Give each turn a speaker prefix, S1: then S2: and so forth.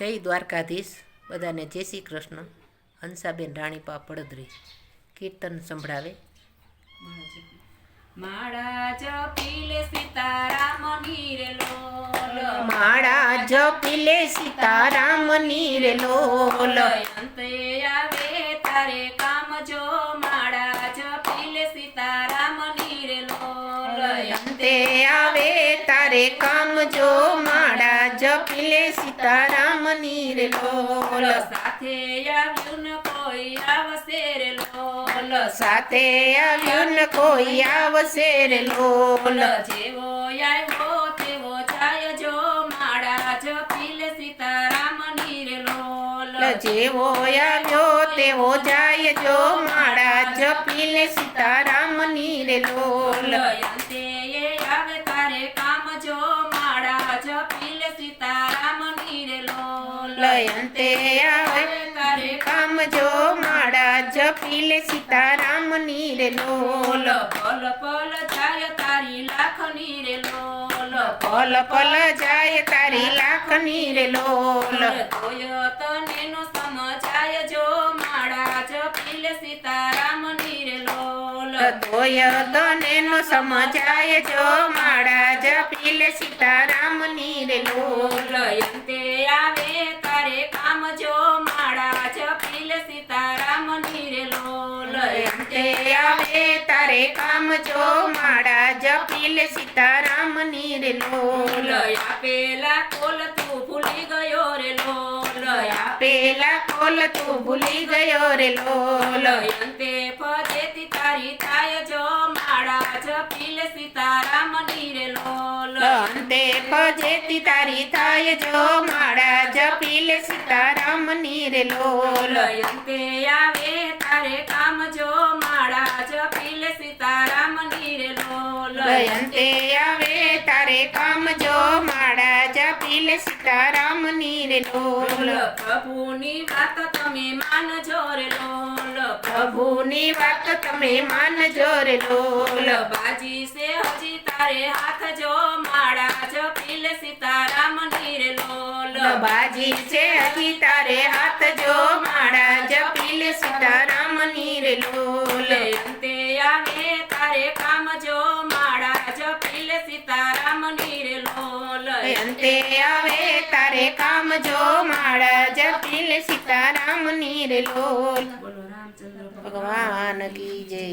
S1: જય દ્વારકાધીશ. બધાને જય શ્રી કૃષ્ણ. હંસાબેન રાણીપા પડદરી કીર્તન સંભળાવે.
S2: માળા જપીલે સીતારામ નીરે લોલ
S1: માળા જપીલે સીતારામની રે લોલ
S2: અંતે આવે તારે કામ જો. માળા જપીલે સીતારામ નીરે લોલ
S1: અંતે આવે તારે કામ જો. માળા જપીલે સીતારામની રે લોલ
S2: સાથે આવ્યું ને કોઈ આવશે રે લોલ
S1: સાથે આવ્યું ને કોઈ આવશે રે લોલ
S2: જેવો આવ્યો તેવો જાય જો માળા જપીલે સીતારામ નીરે લોલ
S1: જેવો આવ્યો તેવો જાય જો માળા જપીલે સીતારામની રે લોલ
S2: અંતે એ આવે તારે કામ જો માળા જપીલે સીતારામ નીરે લોલ
S1: લયંતે આવે.
S2: તારે
S1: કામ જો માળા જપીલે સીતારામની રે લોલ.
S2: પલ પલ જાય તારી લાખ નીરે લોલ.
S1: પલ પલ જાય તારી લાખની રે લોલ.
S2: તોય તને નો સમજાય જો માળા જપીલે સીતારામ નીરે લોલ.
S1: તોય તને નો સમજાય જો માળા જપીલે સીતારામની રે લોલ
S2: અંતે આવે તારે કામ જો માળા જપીલે સીતારામ નીરે લોલ
S1: અંતે આવે તારે કામ જો માળા સીતારામ સીતારામની રે લોલ
S2: આપેલા કોલ તું ભૂલી ગયો રે લોલ
S1: પેલા કોલ તું ભૂલી ગયો રે લોલ
S2: અંતે ફજેતી તારી થાય જો માળા જપીલ સીતારામ નીરે લોલ
S1: અંતે ફજેતી તારી થાય જો માળા જપીલે સીતારામની રે લોલ
S2: અંતે આવે જપીલે સીતારામ નીરે લોલ
S1: અંતે આવે તારે કામ જો માળા જપીલે સીતારામની રે લોલ
S2: પ્રભુની વાત તમે માન જોર લોલ
S1: પ્રભુની વાત તમે માનજો રે લોલ
S2: બાજી સે હજી તારે હાથ જો માળા જપીલે સીતારામ નીરે લોલ
S1: બાજી છે હજી તારે હાથ જો માળા જપીલે સીતારામની રે લોલ
S2: તારે કામ જો માળા જપિલ સીતારામ નીરે લોલ
S1: અંતે આવે તારે કામ જો માળા જપીલ સીતારામની નિરલોલ લોલ ભગવાન કી જય.